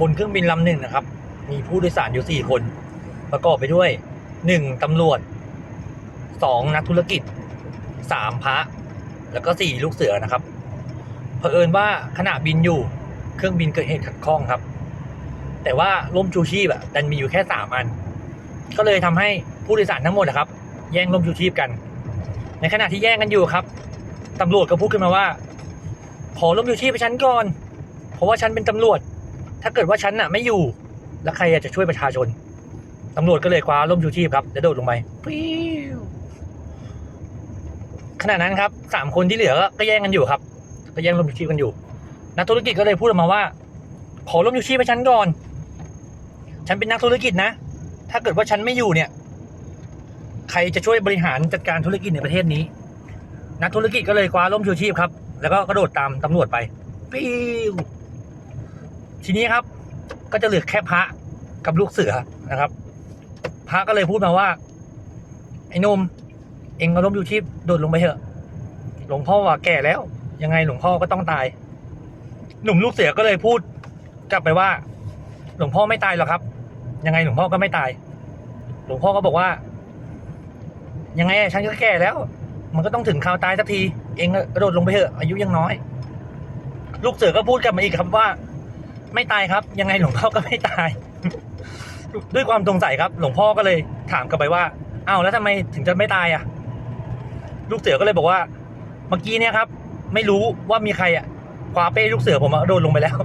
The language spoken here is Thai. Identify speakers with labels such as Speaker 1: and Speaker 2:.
Speaker 1: บนเครื่องบินลำหนึ่งนะครับ มีผู้โดยสารอยู่สี่คน ประกอบไปด้วยหนึ่งตำรวจสองนักธุรกิจสามพระ แล้วก็สี่ลูกเสือนะครับเผอิญว่าขณะบินอยู่เครื่องบินเกิดเหตุขัดข้องครับ แต่ว่าร่มชูชีพอะดันมีอยู่แค่สามอัน ก็เลยทำให้ผู้โดยสารทั้งหมดนะครับ แย่งร่มชูชีพกัน ในขณะที่แย่งกันอยู่ครับตำรวจก็พูดขึ้นมาว่า ขอร่มชูชีพไปฉันก่อน เพราะว่าฉันเป็นตำรวจ ถ้าเกิดว่าฉันน่ะไม่อยู่ แล้วใครจะช่วยประชาชนตำรวจก็เลยคว้าร่มชูชีพครับแล้วโดดลงไปปิ้วขณะนั้นครับสามคนที่เหลือก็แย่งกันอยู่ครับ ก็แย่งร่มชูชีพกันอยู่ นักธุรกิจก็เลยพูดออกมาว่า ขอร่มชูชีพให้ฉันก่อน ฉันเป็นนักธุรกิจนะ ถ้าเกิดว่าฉันไม่อยู่เนี่ย ใครจะช่วยบริหารจัดการธุรกิจในประเทศนี้ นักธุรกิจก็เลยคว้าร่มชูชีพครับ แล้วก็กระโดดตามตำรวจไปปิ้ว ทีนี้ครับ ก็จะเหลือแค่พระกับลูกเสือนะครับ พระก็เลยพูดมาว่า ไอ้นมเองเอาร่มชูชีพโดดลงไปเถอะ หลวงพ่อว่าแก่แล้ว ยังไงหลวงพ่อก็ต้องตาย หนุ่มลูกเสือก็เลยพูด กลับไปว่า หลวงพ่อไม่ตายหรอกครับ ยังไงหลวงพ่อก็ไม่ตาย หลวงพ่อก็บอกว่า ยังไงฉันก็แก่แล้ว มันก็ต้องถึงคราวตายสักที เองก็กระโดดลงไปเถอะ อายุยังน้อย ลูกเสือก็พูดกลับมาอีกครับว่า ไม่ตายครับ ยังไงหลวงพ่อก็ไม่ตาย ด้วยความสงสัยครับ หลวงพ่อก็เลยถามกลับไปว่าอ้าวแล้วทำไมถึงจะไม่ตายอะ ลูกเสือก็เลยบอกว่า เมื่อกี้เนี่ยครับ ไม่รู้ว่ามีใครอะคว้าเป้ลูกเสือผมอะโดนลงไปแล้ว